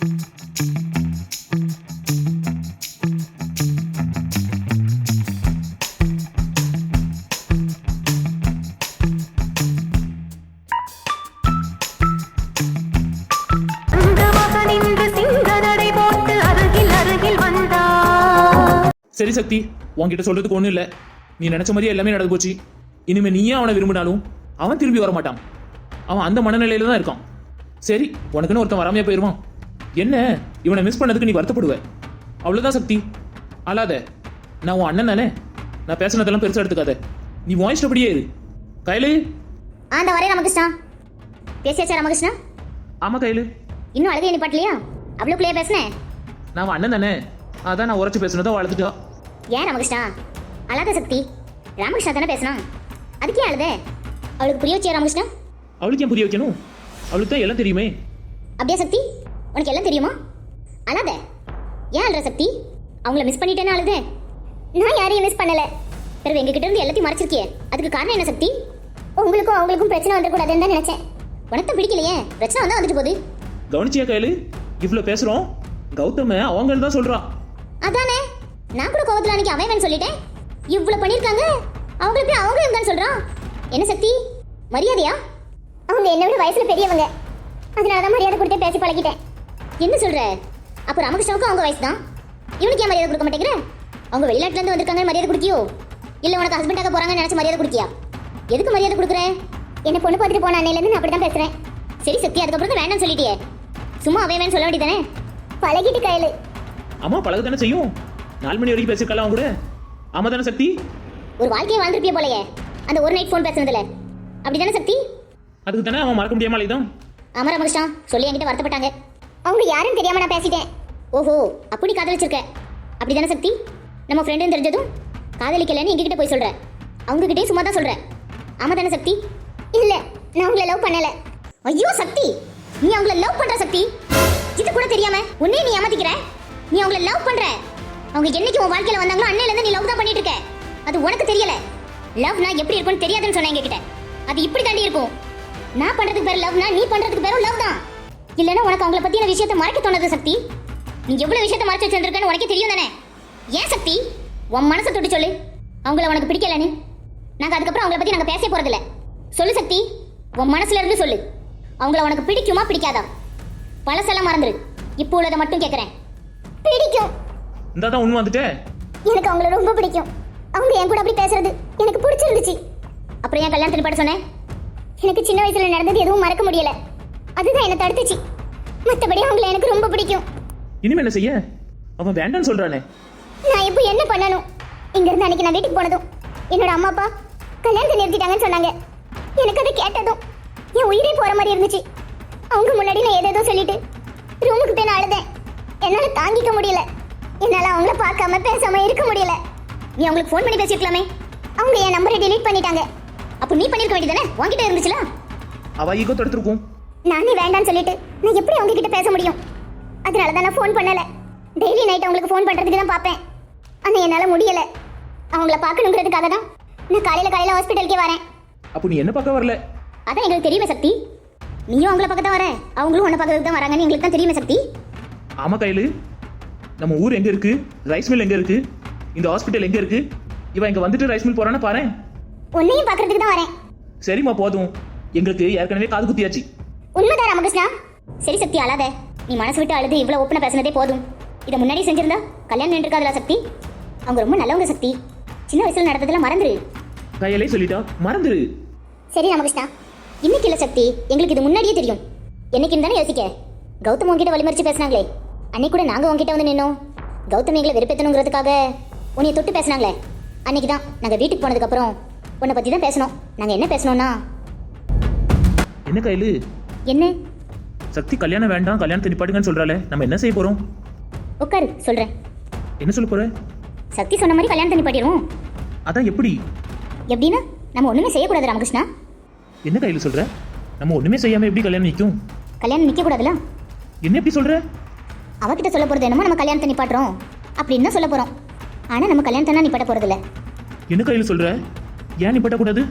சரி சக்தி உன்கிட்ட சொல்றதுக்கு ஒன்றும் இல்லை. நீ நினைச்ச மாதிரியே எல்லாமே நடந்து போச்சு. இனிமே நீயே அவனை விரும்பினாலும் அவன் திரும்பி வர மாட்டான் அவன் அந்த மனநிலையில தான் இருக்கான். சரி உனக்குன்னு ஒருத்தன் வராமையா போயிடுவான் என்ன? இவனை மிஸ் பண்ணதுக்கு நீ வருத்தப்படுவ. அவ்வளோதான் சக்தி. அழாத. நான் உன் அண்ணன் தானே. நான் பேசுனதெல்லாம் பெருசாக எடுத்துக்காத. நீ வாய்ஸ்டபடியே இரு. கையிலே. ஆண்ட வரே ராமகிருஷ்ணா. பேசியாச்சா ராமகிருஷ்ணா? ஆமா கையிலு. இன்னும் அழுகையை நிப்பாட்டலையா? அவ்வளோக்குள்ளேயே பேசுனேன் நான் அவன் அண்ணன் தானே. அதான் நான் உரைச்சு பேசுனதோ வளர்த்துட்டா ஏன் ராமகிருஷ்ணா? அழாத சக்தி. ராமகிருஷ்ணா தானே பேசினான் அதுக்கே அழுத. அவளுக்கு புரிய வச்சியா ராமகிருஷ்ணா? அவளுக்கு ஏன் புரிய வைக்கணும்? அவளுக்கு தான் எல்லாம் தெரியுமே. அப்படியா சக்தி? உனக்கு எல்லாம் தெரியுமா? அழாத ஏன் அழுற சக்தி? அவங்கள மிஸ் பண்ணிட்டேன்னு அழுத. நான் யாரையும் மிஸ் பண்ணல. பிறகு எங்ககிட்ட இருந்து எல்லாத்தையும் மறைச்சிருக்கியே. அதுக்கு காரணம் என்ன சக்தி? உங்களுக்கும் அவங்களுக்கும் பிரச்சனை வந்துடக்கூடாதுன்னு தான் நினைச்சேன். உனக்கு பிடிக்கலையே? பிரச்சனை வந்தா வந்துட்டு போகுது. கவனிச்சியா கையிலு? இவ்வளோ பேசுகிறோம் கௌதம அவங்க தான் சொல்கிறான் அதானே? நான் கூட கோவத்துல அன்னைக்கு அவன் சொல்லிட்டேன். இவ்வளவு பண்ணிருக்காங்க. அவங்களுக்கு போய் அவங்க இருந்தான்னு சொல்றான் என்ன சக்தி? மரியாதையா? அவங்க என்ன விட வயசுல பெரியவங்க. அதனால தான் மரியாதை கொடுத்தே பேசி பழகிட்டேன். என்ன சொல்ற? அப்போ ராமகிருஷ்ணனுக்கும் அவங்க வயசு தான். இவனுக்கு ஏன் மரியாதை கொடுக்க மாட்டேங்கிற? அவங்க வெளிநாட்டுல இருந்து வந்திருக்காங்க மரியாதை கொடுக்கியோ? இல்ல உனக்கு ஹஸ்பண்டாக போறாங்கன்னு நினைச்சு மரியாதை கொடுக்கியா? எதுக்கு மரியாதை கொடுக்குற? என்ன பொண்ணு பார்த்துட்டு போன அன்னையில நான் அப்படிதான் பேசுறேன். சரி சக்தி அதுக்கப்புறம் தான் வேண்டாம்னு சொல்லிட்டியே. சும்மா அவன் வேணும் சொல்ல வேண்டியதானே பழகிட்டு கையில. அம்மா பழக தானே செய்யும்? நாலு மணி வரைக்கும் பேசிருக்கலாம் அவன் கூட? ஆமா தானே சக்தி? ஒரு வாழ்க்கையை வாழ்ந்துருப்பிய போலயே. அந்த ஒரு நைட் ஃபோன் பேசுனதுல. அப்படிதானே சக்தி? அதுக்கு தானே அவன் மறக்க முடியாம தான் அமர மகிஷா சொல்லி என்கிட்ட வருத்தப்பட்டாங்க. அவங்க யாரும் தெரியாம நான் பேசிட்டேன். ஓஹோ அப்படி காதலிச்சிருக்க. அப்படிதானே சக்தி? நம்ம ஃப்ரெண்டுன்னு தெரிஞ்சதும் காதலிக்கலன்னு எங்ககிட்ட போய் சொல்ற. அவங்க கிட்டே சும்மா தான் சொல்ற. ஆமா தானே சக்தி? இல்ல நான் உங்களை லவ் பண்ணல. ஐயோ சக்தி! நீ அவங்கள லவ் பண்ற சக்தி? இது கூட தெரியாம உன்னே நீ ஏமாத்திக்கிற? நீ அவங்கள லவ் பண்ற? அவங்க என்னைக்கு உன் வாழ்க்கையில வந்தாங்களோ அன்னையில இருந்து நீ லவ் தான் பண்ணிட்டு இருக்க. அது உனக்கு தெரியல. லவ்னா எப்படி இருக்கும்னு தெரியாதுன்னு சொன்னேன் எங்ககிட்ட. அது இப்படி தாண்டி இருக்கும். நான் பண்றதுக்கு பேர் லவ்னா நீ பண்றதுக்கு பேரும் லவ் தான். இல்லைன்னா உனக்கு அவங்கள பத்தின விஷயத்தை மறைக்க தோணுது சக்தி. நீ எவ்வளவு விஷயத்தை மறைச்சு வச்சிருக்கன்னு உனக்கே தெரியும் தானே? ஏன் சக்தி? உன் மனசை தொட்டு சொல்லு. அவங்கள உனக்கு பிடிக்கலன்னு நாங்க அதுக்கப்புறம் அவங்கள பத்தி நாங்க பேச போறதில்ல. சொல்லு சக்தி. உன் மனசுல இருந்து சொல்லு. அவங்கள உனக்கு பிடிக்குமா பிடிக்காதா? பழசெல்லாம் மறந்துரு. இப்போ உள்ளதை மட்டும் கேட்கறேன் பிடிக்கும். இந்த தான் உண்மை வந்துட்டே. எனக்கு அவங்கள ரொம்ப பிடிக்கும். அவங்க என் கூட அப்படி பேசுறது எனக்கு பிடிச்சிருந்துச்சு. அப்புறம் ஏன் கல்யாணத்தில் பாட சொன்னேன் எனக்கு சின்ன வயசுல நடந்தது எதுவும் மறக்க முடியல. அதுதான் என்ன தடுத்துச்சு. மற்றபடி அவங்கள எனக்கு ரொம்ப பிடிக்கும். இனிமே என்ன செய்ய? அவன் வேண்டான்னு சொல்றானே. நான் இப்போ என்ன பண்ணணும்? இங்க இருந்து அன்னைக்கு நான் வீட்டுக்கு போனதும் என்னோட அம்மா அப்பா கல்யாணத்தை நிறுத்திட்டாங்கன்னு சொன்னாங்க. எனக்கு அதை கேட்டதும் என் உயிரே போற மாதிரி இருந்துச்சு. அவங்க முன்னாடி நான் ஏதேதோ சொல்லிட்டு ரூமுக்கு போய் நான் அழுதேன். என்னால தாங்கிக்க முடியல. என்னால அவங்கள பார்க்காம பேசாம இருக்க முடியல. நீ அவங்களுக்கு ஃபோன் பண்ணி பேசிருக்கலாமே அவங்க என் நம்பரை delete பண்ணிட்டாங்க. அப்போ நீ பண்ணிருக்க வேண்டியதானே உன்கிட்ட இருந்துச்சுல? அவ ஈகோ தடுத்துருக்கும். நானே வேண்டாம்னு சொல்லிட்டு நான் எப்படி அவங்க கிட்ட பேச முடியும்? அதனால தான் நான் ஃபோன் பண்ணல. டெய்லி நைட் அவங்களுக்கு ஃபோன் பண்றதுக்கு தான் பார்ப்பேன். ஆனா என்னால முடியல. அவங்கள பார்க்கணுங்கிறதுக்காக தான் நான் காலையில காலையில ஹாஸ்பிட்டலுக்கே வரேன். அப்போ நீ என்ன பார்க்க வரல? அதான் எங்களுக்கு தெரியுமே சக்தி. நீயும் அவங்கள பார்க்க தான் வர. அவங்களும் உன்னை பார்க்கறதுக்கு தான் வராங்கன்னு எங்களுக்கு தான் தெரியுமே சக்தி. ஆமா கையிலு. நம்ம ஊர் எங்க இருக்கு? ரைஸ் மில் எங்க இருக்கு? இந்த ஹாஸ்பிட்டல் எங்க இருக்கு? இவன் இங்க வந்துட்டு ரைஸ் மில் போறான்னு பாரு உன்னையும் பார்க்கறதுக்கு தான் வரேன். சரிம்மா போதும். எங்களுக்கு ஏற்கனவே காது குத்தியாச்சு. உண்மைதான் ராமகிருஷ்ணா? சரி சக்தி அழாத. நீ மனசு விட்டு அழுது இவ்வளவு ஓப்பனா பேசுனதே போதும். இதை முன்னாடி செஞ்சிருந்தா கல்யாணம் நின்றுக்காதுல சக்தி. அவங்க ரொம்ப நல்லவங்க சக்தி. சின்ன வயசுல நடந்ததெல்லாம் மறந்துரு. கையிலே சொல்லிட்டா மறந்துரு. சரி ராமகிருஷ்ணா இன்னைக்கு இல்ல சக்தி. எங்களுக்கு இது முன்னாடியே தெரியும். என்னைக்குன்னு தானே யோசிக்க. கௌதம் உங்ககிட்ட வழிமறிச்சு பேசினாங்களே. அன்னைக்கு கூட நாங்க உங்ககிட்ட வந்து நின்னோம். கௌதம் எங்களை வெறுப்பேத்தணுங்கிறதுக்காக உன்னைய தொட்டு பேசினாங்களே. அன்னைக்கு தான் நாங்க வீட்டுக்கு போனதுக்கு அப்புறம் உன்னை பத்தி தான் பேசணும். நாங்க என்ன பேசணும்னா? என்ன கையிலு? என்ன? சக்தி கல்யாணம் வேண்டாம் கல்யாணத்தை நிப்பாட்டுங்கன்னு சொல்றாளே. நம்ம என்ன செய்ய போறோம்? உட்காரு சொல்றேன். என்ன சொல்ல போற? சக்தி சொன்ன மாதிரி கல்யாணத்தை நிப்பாட்டிடுவோம். அதான் எப்படி? எப்படின்னா நம்ம ஒண்ணுமே செய்யக்கூடாது ராமகிருஷ்ணா. என்ன கையில சொல்ற? நம்ம ஒண்ணுமே செய்யாம எப்படி கல்யாணம் நிற்கும் கல்யாணம் நிக்க கூடாதுல என்ன எப்படி சொல்ற? அவகிட்ட சொல்ல போறது என்னமோ நம்ம கல்யாணத்தை நிப்பாட்டுறோம். அப்படின்னு தான் சொல்ல போறோம். ஆனா நம்ம கல்யாணத்தை நிப்பாட்ட போறது இல்ல என்ன கையில சொல்ற? ஏன் நிப்பாட்ட கூடாது?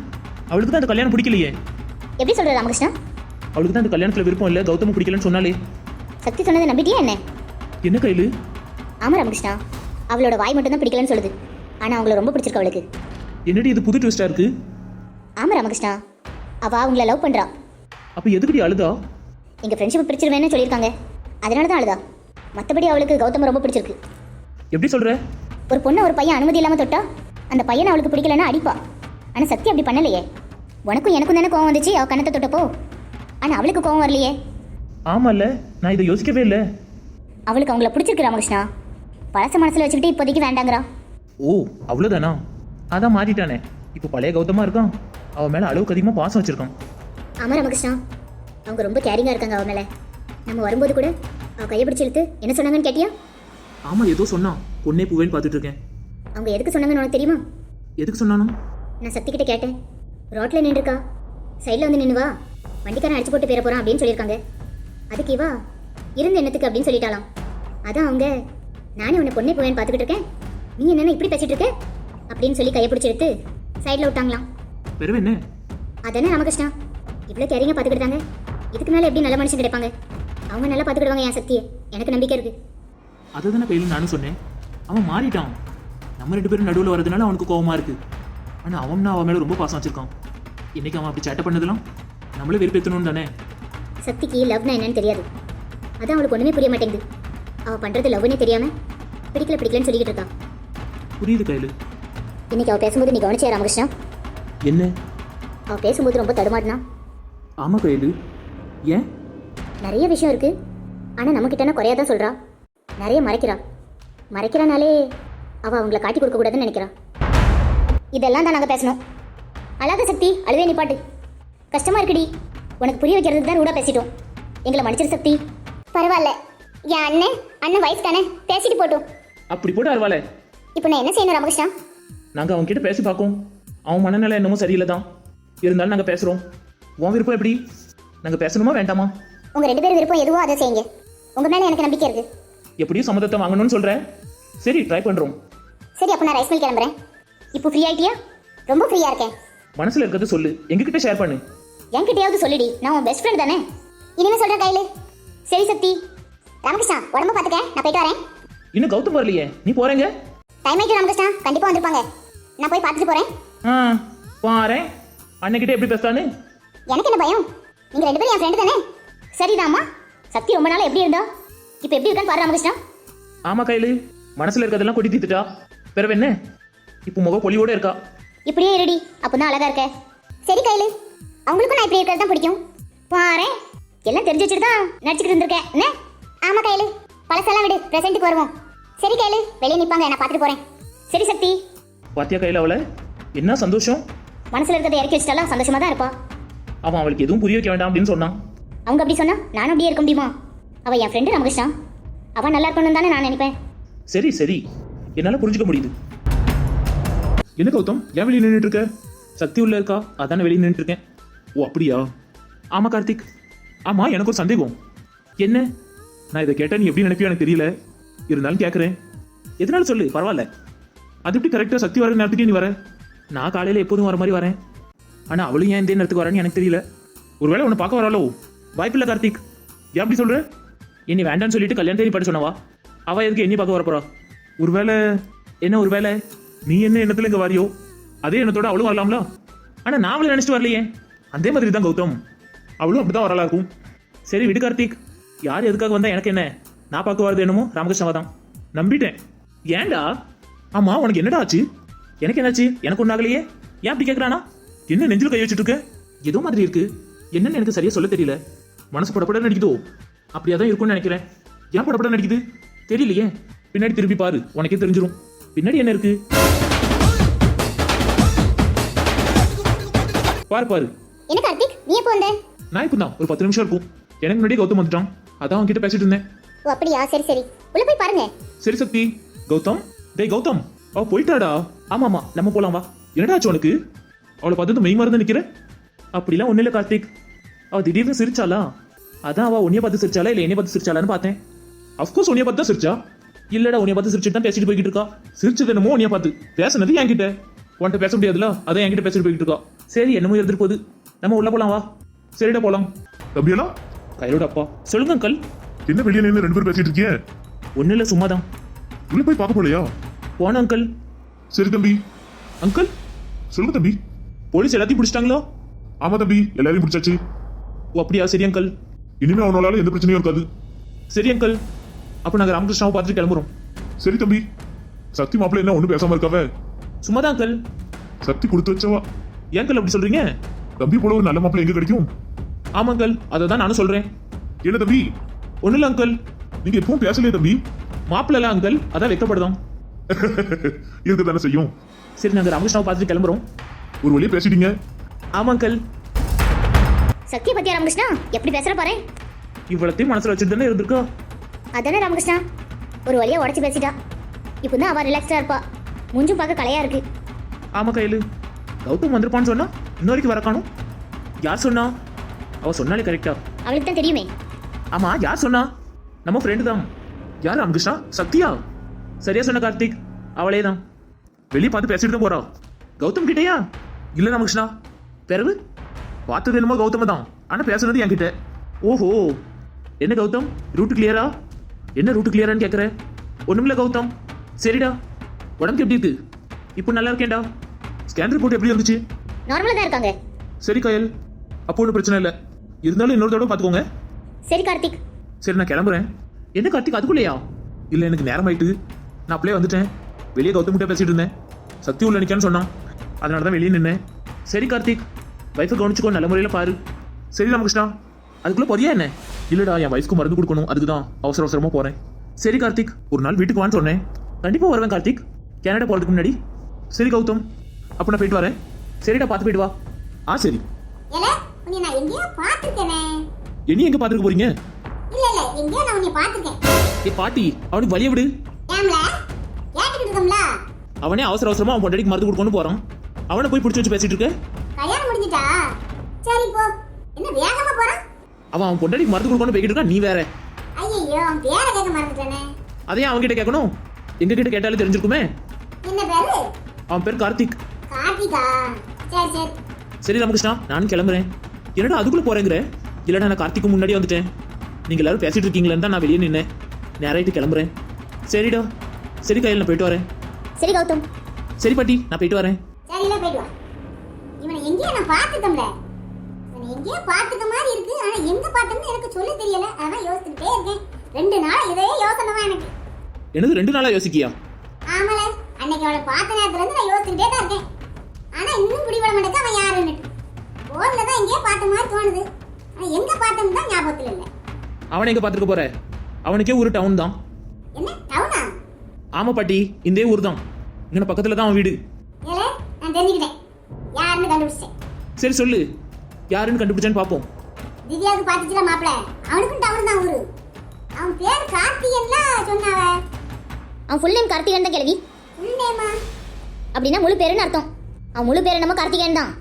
அவளுக்கு தான் அந்த கல்யாணம் பிடிக்கலையே. எப்படி சொல்ற ராமகிருஷ்ணா? அவளுக்கு தான் அந்த கல்யாணத்துல விருப்பம் இல்லை. கௌதம் பிடிக்கலன்னு சொன்னாலே. சக்தி சொன்னதை நம்பிட்டியா என்ன? என்ன கையில்? ஆமா ராமகிருஷ்ணா. அவளோட வாய் மட்டும் தான் பிடிக்கலன்னு சொல்லுது. ஆனா அவங்கள ரொம்ப பிடிச்சிருக்கு அவளுக்கு. என்னடி இது புது ட்விஸ்டா இருக்கு? ஆமா ராமகிருஷ்ணா. அவ அவங்கள லவ் பண்றா. அப்ப எதுக்குடி அழுதா? எங்க ஃப்ரெண்ட்ஷிப் பிடிச்சிருவேன்னு சொல்லியிருக்காங்க. அதனால தான் அழுதா. மற்றபடி அவளுக்கு கௌதம் ரொம்ப பிடிச்சிருக்கு. எப்படி சொல்ற? ஒரு பொண்ணை ஒரு பையன் அனுமதி இல்லாம தொட்டா அந்த பையனை அவளுக்கு பிடிக்கலன்னா அடிப்பா. ஆனா சக்தி அப்படி பண்ணலையே. உனக்கும் எனக்கும் தானே கோவம் வந்துச்சு? அவ கண்ணத்தை தொட்டப்போ. ஆனா அவளுக்கு கோவம் வரலையே. ஆமால்ல நான் இதை யோசிக்கவே இல்லை. அவளுக்கு அவங்கள பிடிச்சிருக்கு ராமகிருஷ்ணா. பழச மனசுல வச்சுக்கிட்டு இப்போதைக்கு வேண்டாங்கிறா. ஓ அவ்வளோதானா அதான் மாறிட்டானே. இப்போ பழைய கௌதமா இருக்கான். அவன் மேல அளவுக்கு அதிகமாக பாசம் வச்சிருக்கான். ஆமா ராமகிருஷ்ணா. அவங்க ரொம்ப கேரிங்கா இருக்காங்க அவ மேல. நம்ம வரும்போது கூட அவ கையை பிடிச்சி இழுத்து என்ன சொன்னாங்கன்னு கேட்டியா? ஆமா ஏதோ சொன்னான். பொண்ணே பூவேன்னு பார்த்துட்டு இருக்கேன் அவங்க எதுக்கு சொன்னாங்கன்னு உனக்கு தெரியுமா? எதுக்கு சொன்னானோ? நான் சக்தி கிட்ட கேட்டேன். ரோட்ல நின்றுருக்கா. சைடில் வந்து நின்று வா வண்டிக்காரன் அடிச்சு போட்டு பேர போறான் அப்படின்னு சொல்லியிருக்காங்க. அதுக்கு இவா இருந்த எண்ணத்துக்கு அப்படின்னு சொல்லிட்டாலாம் அதான் அவங்க நானே உன்னை பொண்ணே போவேன்னு பார்த்துக்கிட்டு இருக்கேன். நீ என்னென்ன இப்படி பேசிட்டு இருக்க? அப்படின்னு சொல்லி கையை பிடிச்சி எடுத்து சைடில் விட்டாங்களாம். பெருமை என்ன? அதானே ராமகிருஷ்ணா. இவ்வளோ கேரிங்க பார்த்துக்கிட்டாங்க இதுக்கு மேலே எப்படி நல்ல மனுஷன் கிடைப்பாங்க? அவங்க நல்லா பார்த்துக்கிடுவாங்க என் சக்தியை. எனக்கு நம்பிக்கை இருக்கு. அதை தானே கையில் நானும் சொன்னேன். அவன் மாறிட்டான். நம்ம ரெண்டு பேரும் நடுவில் வரதுனால அவனுக்கு கோவமா இருக்கு. ஆனால் அவன் அவன் மேலே ரொம்ப பாசம் வச்சிருக்கான். இன்னைக்கு அவன் அப்படி சேட்டை பண்ணதெல்லாம்? நம்மளே வெறுப்பேற்றணும் தானே? சக்திக்கு லவ்னா என்னன்னு தெரியாது. அதான் அவளுக்கு ஒன்றுமே புரிய மாட்டேங்குது. அவள் பண்ணுறது லவ்னே தெரியாம பிடிக்கல பிடிக்கலன்னு சொல்லிக்கிட்டு இருக்கா. புரியுது கையில் இன்னைக்கு அவள் பேசும்போது நீ கவனிச்சியா ராமகிருஷ்ணா? என்ன? அவள் பேசும்போது ரொம்ப தடுமாடினா? ஆமாம் கையில் ஏன்? நிறைய விஷயம் இருக்கு. ஆனால் நம்மக்கிட்டனா குறையா தான் சொல்கிறா நிறைய மறைக்கிறா. மறைக்கிறானாலே அவள் அவங்கள காட்டி கொடுக்க கூடாதுன்னு நினைக்கிறா. இதெல்லாம் தான் நாங்கள் பேசணும். அழாத சக்தி அழுவே நிப்பாட்டு கஷ்டமா இருக்குடி. உனக்கு புரிய வைக்கிறதுக்கு தான் ரூடா பேசிட்டோம். எங்களை மன்னிச்சிரு சக்தி. பரவாயில்ல. என் அண்ணன் அண்ணன் வயசு தானே. பேசிட்டு போட்டும். அப்படி போட்டு அருவாள இப்போ நான் என்ன செய்யணும் ராமகிருஷ்ணா? நாங்கள் அவன் கிட்ட பேசி பார்க்கோம். அவன் மனநிலை என்னமோ சரியில்லை தான் இருந்தாலும் நாங்கள் பேசுகிறோம் உன் விருப்பம் எப்படி? நாங்கள் பேசணுமா வேண்டாமா? உங்க ரெண்டு பேரும் விருப்பம் எதுவோ அதை செய்யுங்க. உங்க மேல எனக்கு நம்பிக்கை இருக்கு. எப்படியும் சம்மதத்தை வாங்கணும்னு சொல்கிறேன் சரி ட்ரை பண்ணுறோம் சரி அப்போ நான் ரைஸ் மில் கிளம்புறேன். இப்போ ஃப்ரீ ஆயிட்டியா? ரொம்ப ஃப்ரீயா இருக்கேன். மனசில் இருக்கிறது சொல்லு. எங்ககிட்ட ஷேர் பண்ணு. என்கிட்டயாவது சொல்லிடி. நான் உன் பெஸ்ட் ஃப்ரெண்ட் தானே. இனிமே சொல்றேன் கையில. சரி சக்தி. ராமகிருஷ்ணா உடம்ப பாத்துக்க. நான் போயிட்டு வரேன். இன்னும் கௌதம் வரலையே. நீ போறேங்க. டைம் ஆயிட்டு ராமகிருஷ்ணா. கண்டிப்பா வந்திருப்பாங்க. நான் போய் பார்த்துட்டு போறேன். ஆ பாரேன் அன்னைக்கிட்ட எப்படி பேசுறான்னு? எனக்கு என்ன பயம்? நீங்க ரெண்டு பேரும் என் ஃப்ரெண்டு தானே? சரிதாம்மா சக்தி ரொம்ப நாளா எப்படி இருந்தா? இப்போ எப்படி இருக்கான்னு பாரு ராமகிருஷ்ணா. ஆமா கையில். மனசுல இருக்கிறதெல்லாம் கொட்டி தீத்துட்டா. பிறவு என்ன? இப்போ முக பொலியோட இருக்கா? இப்படியே இருடி. அப்பதான் அழகா இருக்க. சரி கையில. அவங்களுக்கும் நான் இப்படி இருக்கிறது தான் பிடிக்கும். பாரேன் எல்லாம் தெரிஞ்சு வச்சுட்டு தான் நடிச்சுக்கிட்டு இருந்திருக்கேன். என்ன? ஆமா கையில பழசெல்லாம் விடு பிரசன்ட்டுக்கு வருவோம். சரி கையில வெளியே நிப்பாங்க நான் பார்த்துட்டு போறேன். சரி சக்தி. பாத்தியா கையில் அவளை? என்ன சந்தோஷம்? மனசுல இருக்கிறத இறக்கி வச்சிட்டாலும் சந்தோஷமா தான் இருப்பா அவன் அவளுக்கு எதுவும் புரிய வைக்க வேண்டாம் அப்படின்னு சொன்னான். அவங்க அப்படி சொன்னா நானும் அப்படியே இருக்க முடியுமா? அவ என் ஃப்ரெண்டு ராமகிருஷ்ணா. அவ நல்லா இருக்கணும் தானே நான் நினைப்பேன். சரி சரி. என்னால புரிஞ்சுக்க முடியுது. என்ன கௌதம் ஏன் வெளியே நின்றுட்டு இருக்க? சக்தி உள்ள இருக்கா? அதானே வெளியே நின்றுட்டு இருக்கேன். ஓ அப்படியா? ஆமாம் கார்த்திக். ஆமாம் எனக்கு ஒரு சந்தேகம். என்ன? நான் இதை கேட்டால் நீ எப்படி நினைப்பியோ எனக்கு தெரியல. இருந்தாலும் கேட்குறேன் எதனால சொல்லு பரவாயில்ல. அது எப்படி கரெக்டாக சக்தி வர நேரத்துக்கே நீ வர? நான் காலையில் எப்போதும் வர மாதிரி வரேன். ஆனால் அவளும் ஏன் இந்த நேரத்துக்கு வரேன்னு எனக்கு தெரியல. ஒருவேளை உன்னை பார்க்க வராளோ? வாய்ப்பில்லை கார்த்திக். ஏன் அப்படி சொல்கிற என்னை வேண்டாம்னு சொல்லிட்டு கல்யாணம் தேடி படி சொன்னவா அவள் எதுக்கு என்னை பார்க்க வரப்போறா? ஒருவேளை என்ன ஒருவேளை? நீ என்ன எண்ணத்தில் இங்கே வாரியோ? அதே எண்ணத்தோட அவளும் வரலாம்ல? ஆனால் நான் அவளை நினச்சிட்டு வரலையே. அதே மாதிரி தான் கௌதம். அவளும் அப்படிதான் வரலா இருக்கும். சரி விடு கார்த்திக். யார் எதுக்காக வந்தா எனக்கு என்ன? நான் பார்க்க வரது என்னமோ ராமகிருஷ்ணாவா தான். நம்பிட்டேன். ஏன்டா? ஆமா உனக்கு என்னடா ஆச்சு? எனக்கு என்னாச்சு? எனக்கு ஒன்றாகலையே ஏன் அப்படி கேட்குறானா என்ன நெஞ்சில் கை வச்சுட்டு இருக்க? ஏதோ மாதிரி இருக்கு. என்னன்னு எனக்கு சரியா சொல்ல தெரியல. மனசு படப்பட நடிக்குதோ அப்படியா தான் இருக்கும்னு நினைக்கிறேன். ஏன் படப்பட நடிக்குது தெரியலையே. பின்னாடி திருப்பி பாரு. உனக்கே தெரிஞ்சிடும் பின்னாடி என்ன இருக்கு? பாரு பாரு. என்ன கார்த்திக் நீ எப்போ வந்த? நான் இப்போ தான் ஒரு பத்து நிமிஷம் இருக்கும். எனக்கு முன்னாடி கௌதம் வந்துட்டான். அதான் அவன் கிட்ட பேசிட்டு இருந்தேன். ஓ அப்படியா? சரி சரி. உள்ள போய் பாருங்க. சரி சக்தி. கௌதம்? டேய் கௌதம். அவ போயிட்டாடா. ஆமா ஆமா நம்ம போலாம் வா. என்னடா ஆச்சு உனக்கு? அவளை பார்த்து மெய் மறந்து நிக்கிற? அப்படிலாம் ஒண்ணு இல்ல கார்த்திக். அவ திடீர்னு சிரிச்சாளா? அதான் அவ உன்னைய பார்த்து சிரிச்சாலா இல்ல என்னைய பார்த்து சிரிச்சாலான்னு பார்த்தேன். அஃப்கோர்ஸ் உன்னைய பார்த்து தான் சிரிச்சா. இல்லடா உன்னைய பார்த்து சிரிச்சுட்டு தான் பேசிட்டு போய்கிட்டு இருக்கா. சிரிச்சது என்னமோ உன்னைய பார்த்து. பேசுனது என்கிட்ட. உன்கிட்ட பேச முடியாதுல அதான் என்கிட்ட பேசிட்டு போய்கிட்டு இருக்கா. சரி என்னமோ இருந்துட்டு போகுது நம்ம உள்ள போலாம் வா. சரிடா போலாம். தம்பியெல்லாம் கையோட அப்பா. சொல்லுங்க அங்கல் என்ன வெளியே நின்று ரெண்டு பேரும் பேசிட்டு இருக்கீங்க? ஒன்றும் இல்லை சும்மா தான் உள்ள போய் பார்க்க போலையா? போன அங்கிள். சரி தம்பி. அங்கிள். சொல்லுங்க தம்பி. போலீஸ் எல்லாத்தையும் பிடிச்சிட்டாங்களோ? ஆமா தம்பி. எல்லாரையும் பிடிச்சாச்சு. ஓ அப்படியா? சரி அங்கிள். இனிமே அவனால எந்த பிரச்சனையும் இருக்காது. சரி அங்கிள். அப்போ நாங்கள் ராமகிருஷ்ணாவை பார்த்துட்டு கிளம்புறோம். சரி தம்பி. சக்தி மாப்பிள்ள என்ன ஒண்ணும் பேசாம இருக்காவ? சும்மா தான் அங்கிள். சக்தி கொடுத்து வச்சவா? ஏன் அங்கிள் அப்படி சொல்கிறீங்க தம்பி போல ஒரு நல்ல மாப்பிள்ள எங்க கிடைக்கும்? ஆமாம் அங்கிள் அதை தான் நானும் சொல்கிறேன் என்ன தம்பி? இல்லை அங்கிள். நீங்க எப்பவும் பேசலையே தம்பி. மாப்பிள்ளல அங்கிள். அதான் வெக்கப்படுதான் இருக்க தானே செய்யும். சரி நாங்கள் ராமகிருஷ்ணாவை பார்த்துட்டு கிளம்புறோம். ஒரு வழியா பேசிட்டீங்க. ஆமாம் அங்கிள். சக்தியை பத்தியா ராமகிருஷ்ணா எப்படி பேசுற பாரு. இவ்வளோத்தையும் மனசில் வச்சுட்டு தானே இருந்திருக்கா? அதானே ராமகிருஷ்ணா ஒரு வழியா உடச்சி பேசிட்டா. இப்போ தான் அவ ரிலாக்ஸ்டா இருப்பா. மூஞ்சும் பார்க்க கலையா இருக்கு. ஆமாம் கையில். கௌதம் வந்திருப்பான்னு சொன்னா? இன்ன வரைக்கும் வர காணும்? யார் சொன்னா? அவ சொன்னாலே கரெக்டா அவளுக்கு தான் தெரியுமே. ஆமா யார் சொன்னா? நம்ம ஃப்ரெண்டு தான். யார் ராமகிருஷ்ணா சக்தியா சரியா சொன்ன கார்த்திக். அவளே தான். வெளியே பார்த்து பேசிட்டு தான் போறா. கௌதம் கிட்டயா? இல்ல ராமகிருஷ்ணா. பிறகு பார்த்தது என்னமோ கௌதம தான். ஆனா பேசுனது என்கிட்ட. ஓஹோ. என்ன கௌதம்? ரூட் கிளியரா என்ன ரூட் கிளியரான்னு கேட்குற ஒண்ணுமில்ல கௌதம். சரிடா. உடம்புக்கு எப்படி இருக்கு? இப்போ நல்லா இருக்கேன்டா. ஸ்கேன் ரிப்போர்ட் எப்படி இருந்துச்சு? நார்மலா தான் இருக்காங்க. சரி கயல். அப்போ ஒன்றும் பிரச்சனை இல்லை. இருந்தாலும் இன்னொரு தடவை பார்த்துக்கோங்க. சரி கார்த்திக். சரி நான் கிளம்புறேன். என்ன கார்த்திக் அதுக்குள்ளேயா? இல்லை எனக்கு நேரம் ஆயிட்டு. நான் அப்படியே வந்துட்டேன். வெளியே கௌதம் கிட்ட பேசிட்டு இருந்தேன். சக்தி உள்ள நிற்கான்னு சொன்னான். அதனால தான் வெளியே நின்னேன். சரி கார்த்திக். வைஃபை கவனிச்சுக்கோ நல்ல முறையில் பாரு. சரி ராமகிருஷ்ணா. அதுக்குள்ளே போறியா என்ன? இல்லைடா என் வயசுக்கு மருந்து கொடுக்கணும். அதுக்கு தான் அவசர அவசரமாக போகிறேன் சரி கார்த்திக். ஒரு நாள் வீட்டுக்கு வான்னு சொன்னேன். கண்டிப்பாக வருவேன் கார்த்திக். கனடா போகிறதுக்கு முன்னாடி. சரி கௌதம். அப்போ நான் போயிட்டு வரேன். சரிடா பார்த்து போயிட்டு வா. ஆ சரி. ஏல உன்னை நான் எங்கேயோ பார்த்துருக்கேனே. இனி எங்கே பார்த்துக்க போறீங்க? இல்ல இல்ல எங்கேயோ நான் உன்னை பார்த்துருக்கேன். ஏ பாட்டி அவனுக்கு வழிய விடு. ஏம்ல? கேட்டுக்கிட்டு இருக்கோம்ல? அவனே அவசர அவசரமா அவன் பொண்டாட்டிக்கு மருந்து கொடுக்கணும் போறான். அவனை போய் பிடிச்சி வச்சு பேசிட்டு இருக்க. கல்யாணம் முடிஞ்சிட்டா? சரி போ. என்ன வேகமா போறான் அவன் அவன் பொண்டாட்டிக்கு மருந்து கொடுக்கணும் போய்கிட்டு இருக்கான் நீ வேற. ஐயோ அவன் பேரை கேட்க மறந்துட்டேனே. அதே அவன் கிட்ட கேட்கணும். எங்க கிட்ட கேட்டாலே தெரிஞ்சிருக்குமே. என்ன பேரு? அவன் பேர் கார்த்திக். கார்த்திகா சரி சரி. சரி ராமகிருஷ்ணா நான் கிளம்புறேன். என்னடா அதுக்குள்ள போறேங்கிற? இல்லடா நான் கார்த்திக்கு முன்னாடி வந்துட்டேன். நீங்க எல்லாரும் பேசிட்டு இருக்கீங்களேன்னு தான் நான் வெளியே நின்னேன். நேராயிட்டு கிளம்புறேன். சரிடா. சரி கையில் நான் போயிட்டு வரேன். சரி கௌதம். சரி பாட்டி நான் போயிட்டு வரேன். சரியில்ல போயிட்டு வா. இவனை எங்கேயோ நான் பார்த்துட்டோம்ல இவனை எங்கேயோ பார்த்துக்க மாதிரி இருக்கு. ஆனா எங்க பார்த்தோம்னு எனக்கு சொல்ல தெரியல. அதான் யோசிச்சுட்டே இருக்கேன். ரெண்டு நாள் இதே யோசனை தான் எனக்கு. என்னது ரெண்டு நாளா யோசிக்கியா? ஆமல. அன்னைக்கு அவளை பார்த்த நேரத்துல இருந்து நான் யோசிச்சுட்டே தான் இருக்கேன். ஆனா இன்னும் பிடிபட மாட்டேங்க அவன் யாருன்னு. போன்ல தான் எங்கேயோ பார்த்த மாதிரி தோணுது. ஆனா எங்க பார்த்தோம்னு தான் ஞாபகத்துல இல்ல. அவனை எங்க பார்த்துக்க போற? அவனுக்கே ஒரு டவுன் தான். என்ன? டவுனா ஆமா பாட்டி இந்த ஊர் தான் இங்கே பக்கத்துல தான் அவன் வீடு. ஏலே நான் தெரிஞ்சுக்கிட்டேன். யாருன்னு கண்டுபிடிச்சிட்டேன். சரி சொல்லு. யாருன்னு கண்டுபிடிச்சான்னு பார்ப்போம். திவ்யாவுக்கு பார்த்துச்சுல மாப்பிள? அவனுக்கும் டவுன் தான் ஊரு. அவன் பேர் கார்த்திகன்ல சொன்னாவ. அவன் ஃபுல் நேம் கார்த்திகேயன் தான் கிழவி ஃபுல் நேமா அப்படின்னா முழு பேருன்னு அர்த்தம். அவன் முழு பேர் என்னமோ கார்த்திகேயன் தான்.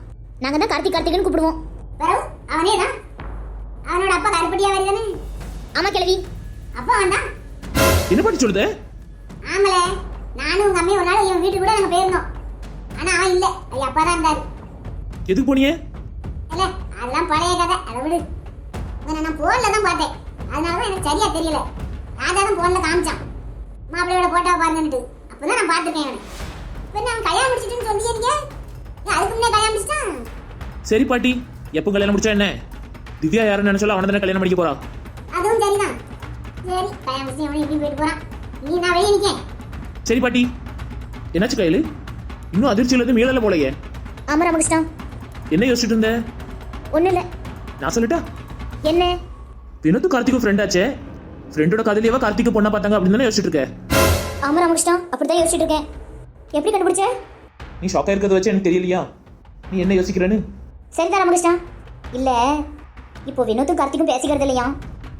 நாங்கள் தான் கார்த்திக் கார்த்திகேயன் கூப்பிடுவோம். வரவு அவனே தான். அவனோட அப்பா கருப்பட்டியா தானே? ஆமா கிழவி. அப்பா வந்தான் என்ன பாட்டி சொல்லுத? ஆமல. நானும் உங்க அம்மையும் ஒரு நாள் இவன் வீட்டுக்கு கூட நாங்க போயிருந்தோம். ஆனா அவன் இல்ல. அது அப்பா தான் இருந்தாரு. எதுக்கு போனியே இல்ல அதெல்லாம் பழைய கதை. அதை விடு. நான் போன்ல தான் பார்த்தேன். அதனாலதான் எனக்கு சரியா தெரியல. ராஜா தான் போன்ல காமிச்சான். மாப்பிள்ளையோட போட்டோ பாருங்கன்னுட்டு. அப்பதான் நான் பார்த்துருக்கேன் இவனை. இப்போ நான் கல்யாணம் முடிச்சிட்டுன்னு சொல்லியிருக்கீங்க ஏன் அதுக்கு முன்னே கல்யாணம் முடிச்சிட்டான் சரி பாட்டி எப்போ கல்யாணம் முடிச்சா என்ன? திவ்யா யாருன்னு நினைச்சாலும் அவனை தானே கல்யாணம் பண்ணிக்க போறா. அதுவும் சரிதான். சரி கல்யாணம் முடிச்சு அவனை எப்படி போயிட்டு போறான். நீ நான் வெளியே நிக்கேன். சரி பாட்டி என்னாச்சு கையில்? இன்னும் அதிர்ச்சியில இருந்து மீளல போலையே. ஆமா ராமகிருஷ்ணா என்ன யோசிச்சுட்டு இருந்த? ஒன்றும் இல்லை. நான் சொல்லட்டா? என்ன? வினோத்து கார்த்திக்கும் ஃப்ரெண்ட் ஆச்சே. ஃப்ரெண்டோட கதையிலேயே கார்த்திக் பொண்ணா பார்த்தாங்க அப்படின்னு தானே யோசிச்சுட்டு இருக்க. ஆமா ராமகிருஷ்ணா அப்படிதான் யோசிச்சுட்டு இருக்கேன். எப்படி கண்டுபிடிச்ச? நீ ஷாக்கா இருக்கிறத வச்சு எனக்கு தெரியலையா? நீ என்ன யோசிக்கிறேன்னு? சரிதான் ராமகிருஷ்ணா இல்ல இப்போ வினோத்தும் கார்த்திக்கும் பேசிக்கிறது இல்லையா?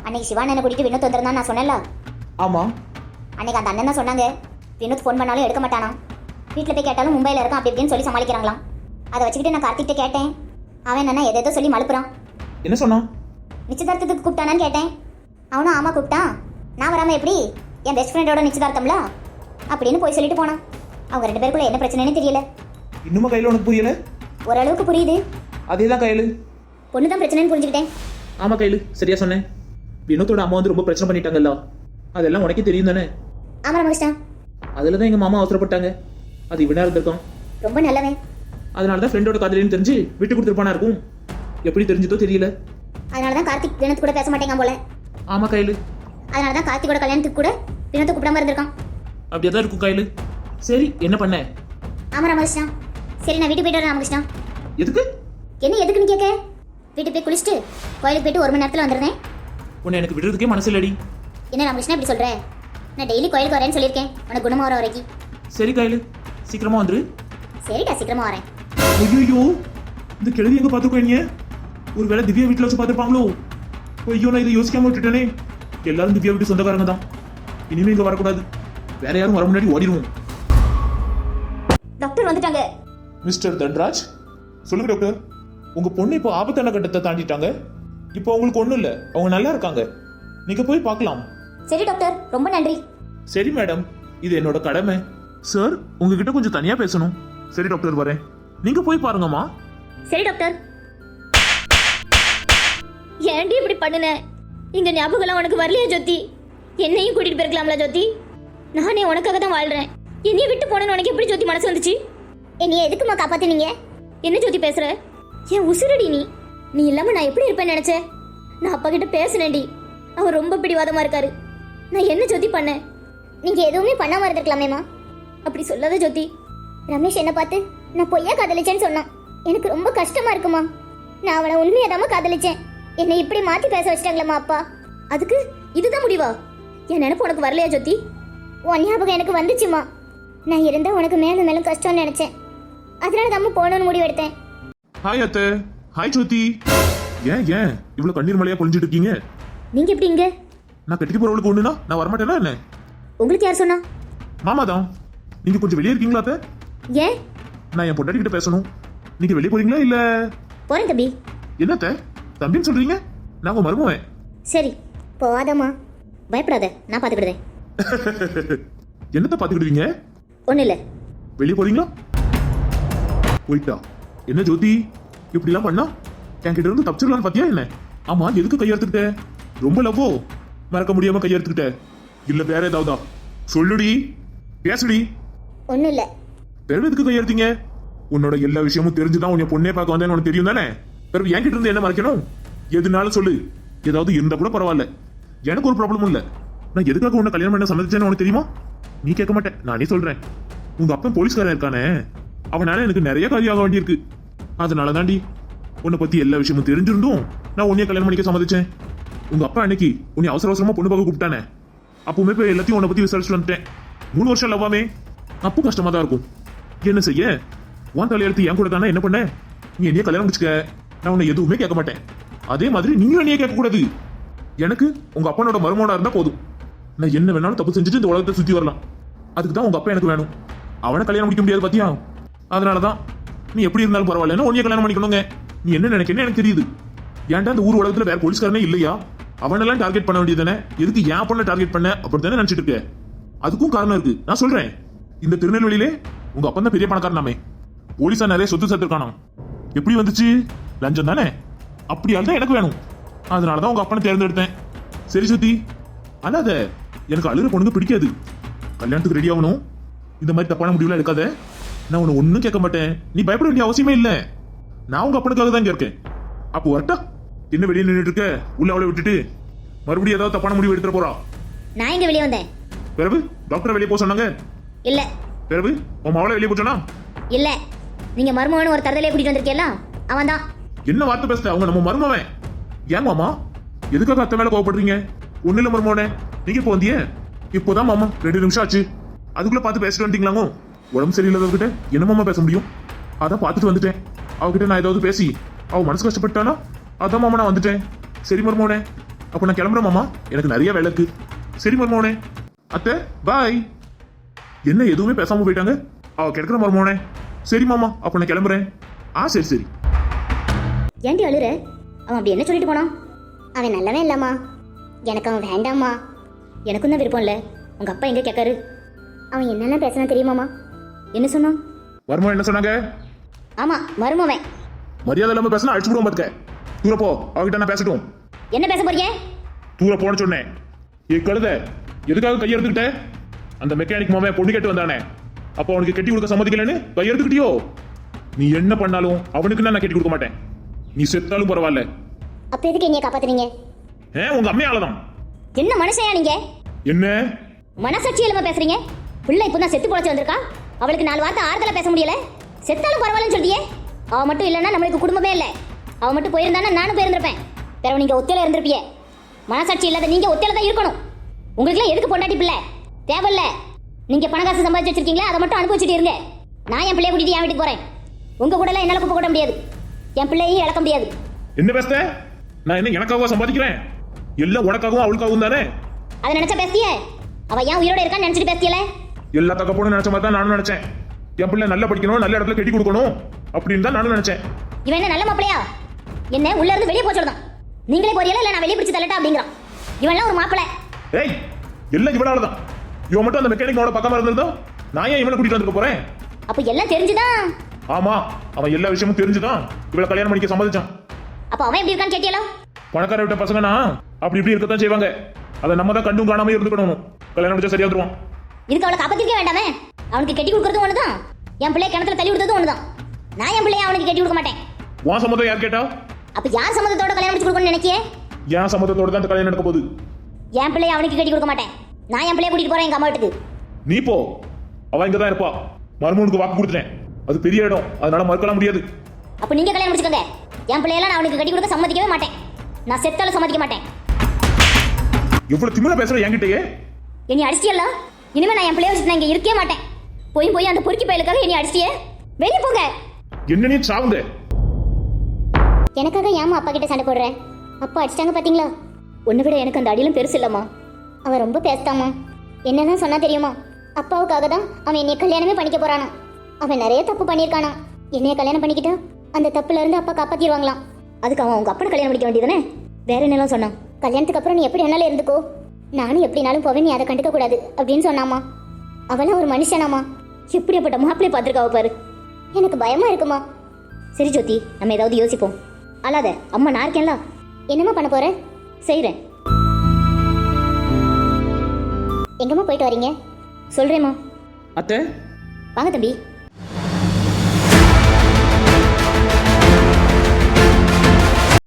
அன்னைக்கு சிவா அண்ணனை கூட்டிட்டு வினோத் வந்திருந்தான் நான் சொன்னேன்ல. ஆமா. அன்னைக்கு அந்த அண்ணன் தான் சொன்னாங்க வினோத் ஃபோன் பண்ணாலும் எடுக்க மாட்டானா? வீட்டில் போய் கேட்டாலும் மும்பையில் இருக்கான் அப்படி இப்படின்னு சொல்லி சமாளிக்கிறாங்களாம். அதை வச்சுக்கிட்டு நான் கார்த்திக்கிட்ட கேட்டேன். அவன் என்னன்னா எதேதோ சொல்லி மழுப்புறான். என்ன சொன்னான்? நிச்சயதார்த்தத்துக்கு கூப்பிட்டானான்னு கேட்டேன். அவனும் ஆமா கூப்பிட்டான். நான் வராம எப்படி? என் பெஸ்ட் ஃப்ரெண்டோட நிச்சயதார்த்தம்ல? அப்படின்னு போய் சொல்லிட்டு போனான். அவங்க ரெண்டு பேருக்குள்ள என்ன பிரச்சனைன்னு தெரியல. இன்னுமா கையில் உனக்கு புரியல? ஓரளவுக்கு புரியுது. அதே தான் கையில். பொண்ணு தான் பிரச்சனைன்னு புரிஞ்சுக்கிட்டேன். ஆமா கையில் சரியா சொன்னேன். வினோத்தோட அம்மா வந்து ரொம்ப பிரச்சனை பண்ணிட்டாங்கல்ல. அதெல்லாம் உனக்கே தெரியும் தானே? ஆமா ராமகிருஷ்ணா அதுல தான் எங்க மாமா அவசரப்பட்டாங்க. அது இவனா இருந்திருக்கான். ரொம்ப நல்லவன். அதனால தான் ஃப்ரெண்டோட காதலின்னு தெரிஞ்சு விட்டு கொடுத்துருப்பானா இருக்கும். எப்படி தெரிஞ்சதோ தெரியல. அதனால தான் கார்த்திக் வினோத் கூட பேச மாட்டேங்க போல. ஆமா கையில. அதனால தான் கார்த்திகோட கல்யாணத்துக்கு கூட வினோத்தை கூப்பிடாம இருந்திருக்கான். அப்படியே தான் இருக்கும் கையில. சரி என்ன பண்ண? ஆமா ராமகிருஷ்ணா. சரி நான் வீட்டுக்கு போயிட்டு வரேன் ராமகிருஷ்ணா. எதுக்கு? என்ன எதுக்குன்னு கேட்க? வீட்டுக்கு போய் குளிச்சுட்டு கோயிலுக்கு போயிட்டு ஒரு மணி நேரத்தில் வந்துடுறேன். உன்னை எனக்கு விடுறதுக்கே மனசு இல்லடி. என்ன ராமகிருஷ்ணா இப்படி சொல்ற? நான் டெய்லி கோயிலுக்கு வரேன்னு சொல்லியிருக்கேன். உனக்கு குணமா வர வரைக்கும். சரி கையில. சீக்கிரமா வந்துரு. சரிடா சீக்கிரமா வரேன். ஐயோ இந்த கிழவி எங்க பாத்துக்கோ ஒருவேளை திவ்யா வீட்டுல வச்சு பாத்துருப்பாங்களோ ஐயோ நான் இதை யோசிக்காம விட்டுட்டேனே. எல்லாரும் திவ்யா வீட்டு சொந்தக்காரங்க தான். இனிமே இங்க வரக்கூடாது. வேற யாரும் வர முன்னாடி ஓடிடுவோம் மிஸ்டர் தன்ராஜ்? சொல்லுங்க டாக்டர். உங்க பொண்ணு இப்போ ஆபத்தான கட்டத்தை தாண்டிட்டாங்க. இப்போ அவங்களுக்கு ஒண்ணும் இல்ல. அவங்க நல்லா இருக்காங்க. நீங்க போய் பார்க்கலாம். சரி டாக்டர். ரொம்ப நன்றி. சரி மேடம். இது என்னோட கடமை. சார் உங்ககிட்ட கொஞ்சம் தனியா பேசணும். சரி டாக்டர் வரேன். நீங்க போய் பாருங்கம்மா. சரி டாக்டர். ஏன்டி இப்படி பண்ணுன? இந்த ஞாபகம்லாம் உனக்கு வரலையா ஜோதி? என்னையும் கூட்டிட்டு போயிருக்கலாம்ல ஜோதி? நானே உனக்காக தான் வாழ்றேன். என்னைய விட்டு போனேன்னு உனக்கு எப்படி ஜோதி மனசு வந்துச்சு? என்னைய எதுக்குமா காப்பாத்தினீங்க? என்ன ஜோதி பேசுற? என் உசுரடி நீ? நீ இல்லாம நான் எப்படி இருப்பேன்னு நினைச்சேன் நான் அப்பா கிட்ட பேசினேன்டி. அவர் ரொம்ப பிடிவாதமா இருக்காரு. நான் என்ன ஜோதி பண்ணேன் நீங்க எதுவுமே பண்ணாம இருந்திருக்கலாமேமா அப்படி சொல்லாத ஜோதி. ரமேஷ் என்ன பார்த்து நான் பொய்யா காதலிச்சேன்னு சொன்னான். எனக்கு ரொம்ப கஷ்டமா இருக்குமா நான் அவனை உண்மையாதாம காதலிச்சேன். என்னை இப்படி மாத்தி பேச வச்சிட்டாங்களேம்மா அப்பா. அதுக்கு இதுதான் முடிவா? என் நினப்பு உனக்கு வரலையா ஜோதி? உன் ஞாபகம் எனக்கு வந்துச்சுமா நான் இருந்தா உனக்கு மேலும் மேலும் கஷ்டம்னு நினைச்சேன். அதனால தான் போகணும்னு முடிவு எடுத்தேன். ஹாய் அத்தை. ஹாய் ஜோதி ஏன் ஏன்? இவ்வளவு கண்ணீர் மலையா பொழிஞ்சிட்டு இருக்கீங்க? நீங்க எப்படி இங்க? நான் கட்டிட்டு போறவளுக்கு ஒண்ணுனா நான் வரமாட்டேனா என்ன? உங்களுக்கு யார் சொன்னா? மாமா தான் நீங்க கொஞ்சம் வெளியே இருக்கீங்களா அத்தை? ஏன்? நான் என் பொண்டாட்டி கிட்ட பேசணும். நீங்க வெளியே போறீங்களா இல்ல? போறேன் தம்பி. என்னத்த தம்பின்னு சொல்றீங்க? நான் உங்க மருமவன் சரி போவாதம்மா பயப்படாத நான் பாத்துக்கிடுறேன் என்னத்த பாத்துக்கிடுவீங்க ஒன்றும் இல்லை. வெளியே போறீங்களா? போயிட்டா என்ன ஜோதி? இப்படிலாம் பண்ணா என்கிட்ட இருந்து தப்பிச்சிடலான்னு பாத்தியா என்ன? ஆமா எதுக்கு கையெடுத்துக்கிட்ட ரொம்ப லவ்வோ? மறக்க முடியாம கையெடுத்துக்கிட்ட இல்ல வேற ஏதாவதா? சொல்லுடி. பேசுடி. ஒன்றும் இல்லை. பிறகு எதுக்கு கையெடுத்தீங்க உன்னோட எல்லா விஷயமும் தெரிஞ்சுதான் உன்னை பொண்ணே பார்க்க வந்தேன்னு உனக்கு தெரியும் தானே? பிறகு என்கிட்ட இருந்து என்ன மறைக்கணும்? எதுனாலும் சொல்லு. ஏதாவது இருந்தா கூட பரவாயில்ல. எனக்கு ஒரு ப்ராப்ளமும் இல்ல. நான் எதுக்காக உன்னை கல்யாணம் பண்ண சம்மதிச்சேன்னு உனக்கு தெரியுமா? நீ கேட்க மாட்டேன் நானே சொல்றேன். உங்க அப்பன் போலீஸ்காரன் இருக்கானே. அவனால எனக்கு நிறைய காரியம் வேண்டியிருக்கு. அதனால தாண்டி உன்னை பத்தி எல்லா விஷயமும் தெரிஞ்சிருந்தும் நான் உன்னைய கல்யாணம் பண்ணிக்க சம்மதிச்சேன். உங்க அப்பா அன்னைக்கு உன்னை அவசர அவசரமா பொண்ணு பார்க்க கூப்பிட்டானே. அப்பவுமே போய் எல்லாத்தையும் உன்னை பத்தி விசாரிச்சுட்டு வந்துட்டேன். மூணு வருஷம் லவ்வாமே அப்போ கஷ்டமா தான் இருக்கும். என்ன செய்ய? உன் தலையெழுத்து என் கூட தானே? என்ன பண்ண? நீ என்னைய கல்யாணம் முடிச்சுக்க. நான் உன்னை எதுவுமே கேட்க மாட்டேன். அதே மாதிரி நீங்களும் என்னைய கேட்கக்கூடாது எனக்கு உங்க அப்பனோட மருமகனா இருந்தா போதும். நான் என்ன வேணாலும் தப்பு செஞ்சுட்டு இந்த உலகத்தை சுத்தி வரலாம். அதுக்கு தான் உங்க அப்பா எனக்கு வேணும். அவனை கல்யாணம் முடிக்க முடியாது பாத்தியா? அதனால தான் நீ எப்படி இருந்தாலும் பரவாயில்ல. உன்னைய கல்யாணம் பண்ணிக்கணுங்க? நீ என்ன நினைக்கிறேன்னு எனக்கு தெரியுது. ஏன்டா அந்த ஊர் உலகத்துல வேற போலீஸ்காரனே இல்லையா? அவனெல்லாம் டார்கெட் பண்ண வேண்டியதானே எதுக்கு ஏன் பொண்ணை டார்கெட் பண்ண? அப்படித்தானே நினச்சிட்டு இருக்க. அதுக்கும் காரணம் இருக்கு. நான் சொல்றேன். இந்த திருநெல்வேலியிலே உங்க அப்பா தான் பெரிய பணக்காரனாமே. போலீஸா நிறைய சொத்து சேர்த்திருக்கானாம். எப்படி வந்துச்சு? லஞ்சம் தானே? அப்படியால் தான் எனக்கு வேணும். அதனால தான் உங்க அப்பனை தேர்ந்தெடுத்தேன். சரி சுத்தி அல்லாத எனக்கு அழுகிற பொண்ணுங்க பிடிக்காது. கல்யாணத்துக்கு ரெடி ஆகணும். இந்த மாதிரி தப்பான முடிவுலாம் எடுக்காத. நான் உன்னை ஒன்றும் கேட்க மாட்டேன். நீ பயப்பட வேண்டிய அவசியமே இல்லை. நான் உங்க அப்பனுக்காக தான் இங்க இருக்கேன். அப்போ வரட்டா? என்ன வெளியே நின்றுட்டு இருக்க? உள்ள அவளை விட்டுட்டு. மறுபடியும் ஏதாவது தப்பான முடிவு எடுத்துட போறா? நான் இங்கே வெளியே வந்தேன்? பிறகு? டாக்டரை வெளியே போக சொன்னாங்க. இல்லை. பிறகு? உன் மவளை வெளியே போச்சோனா இல்லை. நீங்கள் மருமகன் ஒரு தரதலையே கூட்டிகிட்டு வந்திருக்கேல்ல? அவன் தான். என்ன வார்த்தை பேசுற? அவங்க நம்ம மருமவன். ஏன் மாமா? எதுக்காக அத்தை மேல கோவப்படுறீங்க? ஒண்ணு இல்ல மருமவனே. நீங்க இப்போ வந்தியே? இப்போதான் மாமா ரெண்டு நிமிஷம் ஆச்சு. அதுக்குள்ள பார்த்து பேசிட்டு வந்துட்டீங்களாங்க? உடம்பு சரியில்லாதவர்கிட்ட என்னமாமா பேச முடியும்? அதான் பார்த்துட்டு வந்துட்டேன். அவகிட்ட நான் ஏதாவது பேசி அவ மனசு கஷ்டப்பட்டானா? அதான் மாமா நான் வந்துட்டேன். சரி மருமவனே அப்ப நான் கிளம்புறேன் மாமா. எனக்கு நிறைய வேலை இருக்கு. சரி மருமவனே அத்தை பாய் என்ன எதுவுமே பேசாம போயிட்டாங்க? அவ கிடக்குற மருமவனே சரி மாமா அப்ப நான் கிளம்புறேன். ஆ சரி சரி. ஏன்டி அழுற? அவன் அப்படி என்ன சொல்லிட்டு போனான்? அவன் நல்லவன் இல்லம்மா. எனக்கு அவன் வேண்டாம்மா. எனக்கும் தான் விருப்பம் இல்லை. உங்கள் அப்பா எங்கே கேட்காரு? அவன் என்னென்ன பேசினா தெரியுமாம்மா? என்ன சொன்னான்? வருமா என்ன சொன்னாங்க? ஆமாம் மருமவன் மரியாதை இல்லாம பேசினா அடிச்சு விடுவோம் பாத்துக்க. தூர போ அவகிட்ட நான் பேசட்டும். என்ன பேச போறீங்க? தூர போன சொன்னேன். ஏ கழுத எதுக்காக கையெடுத்துக்கிட்ட அந்த மெக்கானிக் மாமன் பொண்ணு கேட்டு வந்தானே. அப்போ அவனுக்கு கட்டி கொடுக்க சம்மதிக்கலன்னு கையெடுத்துக்கிட்டியோ நீ என்ன பண்ணாலும் அவனுக்கு நான் கட்டி கொடுக்க மாட்டேன். நீ செத்தாலும் பரவாயில்ல. அப்ப எதுக்கு என்னைய காப்பாத்துறீங்க ஏ உங்க அம்மையாலதான் என்ன மனுஷயா நீங்க? என்ன? மனசாட்சி இல்லாம பேசுறீங்க? பிள்ளை இப்பதான் செத்து பொழைச்சு வந்திருக்கா? அவளுக்கு நாலு வார்த்தை ஆறுதலா பேச முடியல. செத்தாலும் பரவாயில்லன்னு சொல்லியே அவ மட்டும் இல்லைன்னா நம்மளுக்கு குடும்பமே இல்லை. அவ மட்டும் போயிருந்தானா நானும் போயிருந்திருப்பேன். பிறகு நீங்க ஒத்தையில இருந்திருப்பிய மனசாட்சி இல்லாத நீங்க ஒத்தையில தான் இருக்கணும். உங்களுக்குலாம் எதுக்கு பொண்டாட்டி பிள்ளை? தேவையில்ல. நீங்க பண காசு சம்பாதிச்சு வச்சிருக்கீங்களா? அதை மட்டும் அனுபவிச்சுட்டு இருங்க. நான் என் பிள்ளைய கூட்டிட்டு என் வீட்டுக்கு போறேன். உங்க கூட எல்லாம் என்னால குப்பை கூட முடியாது. என் பிள்ளையையும் இழக்க முடியாது. என்ன பேசுத நான் என்ன எனக்காகவா சம்பாதிக்கிறேன்? எல்லாம் உனக்காகவும் அவளுக்காகவும் தானே? அதை நினைச்சா பேசிய அவ ஏன் உயிரோட இருக்கான்னு நினைச்சிட்டு பேசியல எல்லா தக்க பொண்ணு நினைச்ச மாதிரி தான் நானும் நினைச்சேன். என் பிள்ளை நல்லா படிக்கணும் நல்ல இடத்துல கட்டி கொடுக்கணும் அப்படின்னு தான் நானும் நினைச்சேன். இவன் என்ன நல்ல மாப்பிளையா என்ன உள்ள இருந்து வெளியே சொல்லுதான் நீங்களே போறீங்களா இல்ல நான் வெளியே பிடிச்சு தள்ளட்டா அப்படிங்கிறான். இவன்லாம் ஒரு மாப்பிளை ஏய் எல்லாம் இவனால தான் இவன் மட்டும் அந்த மெக்கானிக் அவனோட பக்கமா இருந்திருந்தா நான் ஏன் இவனை கூட்டிட்டு வந்துட்டு போறேன்? அப்ப எல்லாம் தெரிஞ்சுதான். ஆமா அவன் எல்லா விஷயமும் தெரிஞ்சுதான். இவளை கல்யாணம் பண்ணிக்க சம்மதிச்சான். அப்ப அவன் எப்படி இருக்கான்னு கேட்டியலோ? பணக்கார விட்ட பசங்கன்னா அப்படி இப்படி இருக்கத்தான் செய்வாங்க. அதை நம்ம தான் கண்டும் காணாம இருந்துக்கணும் கல்யாணம் முடிச்சா சரியா வந்துருவான். இதுக்கு அவளை காப்பாத்திருக்க வேண்டாமே. அவனுக்கு கட்டி கொடுக்கறதும் ஒண்ணுதான். என் பிள்ளைய கிணத்துல தள்ளி விடுறதும் ஒண்ணுதான். நான் என் பிள்ளைய அவனுக்கு கட்டி கொடுக்க மாட்டேன். உன் சம்மதம் யார் கேட்டா? அப்ப யார் சம்மதத்தோட கல்யாணம் முடிச்சு கொடுக்கணும்னு நினைக்கியே? என் சம்மதத்தோட தான் கல்யாணம் நடக்க போகுது? என் பிள்ளைய அவனுக்கு கட்டி கொடுக்க மாட்டேன். நான் என் பிள்ளைய கூட்டிட்டு போறேன் எங்க அம்மா வீட்டுக்கு. நீ போ. அவ இங்க தான் இருப்பா. மருமகனுக்கு வாக்கு கொடுத்துட்டேன். அது பெரிய இடம். அதனால மறுக்கலாம் முடியாது. அப்ப நீங்க கல்யாணம் முடிச்சுக்கோங்க. என் பிள்ளையெல்லாம் நான் அவனுக்கு கட்டி கொடுக்க சம்மதிக்கவே மாட்டேன். நான் செத்தாலும் சம்மதிக்க மாட்டேன். எவ்வளவு திமிரா பேசுற என்கிட்டயே? என்னை அடிச்சியல்ல இனிமே நான் என் பிள்ளைய வச்சுட்டு நான் இங்க இருக்கவே மாட்டேன். போய் போய் அந்த பொறுக்கி பயலுக்காக என்னை அடிச்சியே வெளியே போங்க. என்ன நீ சாவுங்க. எனக்காக ஏமா அப்பா கிட்ட சண்டை போடுறேன் அப்பா அடிச்சிட்டாங்க பாத்தீங்களா? உன்னை விட எனக்கு அந்த அடியிலும் பெருசு இல்லம்மா. அவன் ரொம்ப பேசுதாம்மா. என்னதான் சொன்னா தெரியுமா? அப்பாவுக்காக தான் அவன் என்னைய கல்யாணமே பண்ணிக்க போறானா. அவன் நிறைய தப்பு பண்ணியிருக்கானா. என்னைய கல்யாணம் பண்ணிக்கிட்டா அந்த தப்புல இருந்து அப்பா காப்பாத்திடுவாங்களாம். அதுக்கு அவன் உங்க அப்பனை கல்யாணம் பண்ணிக்க வேண்டியதானே வேற என்னலாம் சொன்னான்? கல்யாணத்துக்கு அப்புறம் நீ எப்படி வேணாலும் இருந்துக்கோ? நானும் எப்படினாலும் போவேன் நீ அதை கண்டுக்க கூடாது அப்படின்னு சொன்னாமா அவளாம் ஒரு மனுஷனாமா எப்படியாப்பட்ட மாப்பிள்ளை பார்த்துருக்காவ பாரு. எனக்கு பயமா இருக்குமா? சரி ஜோதி நம்ம ஏதாவது யோசிப்போம். அல்லாத அம்மா நான் இருக்கேன்ல. என்னம்மா பண்ண போற? செய்கிறேன் எங்கம்மா போயிட்டு வரீங்க? சொல்றேம்மா. அத்தை? வாங்க தம்பி.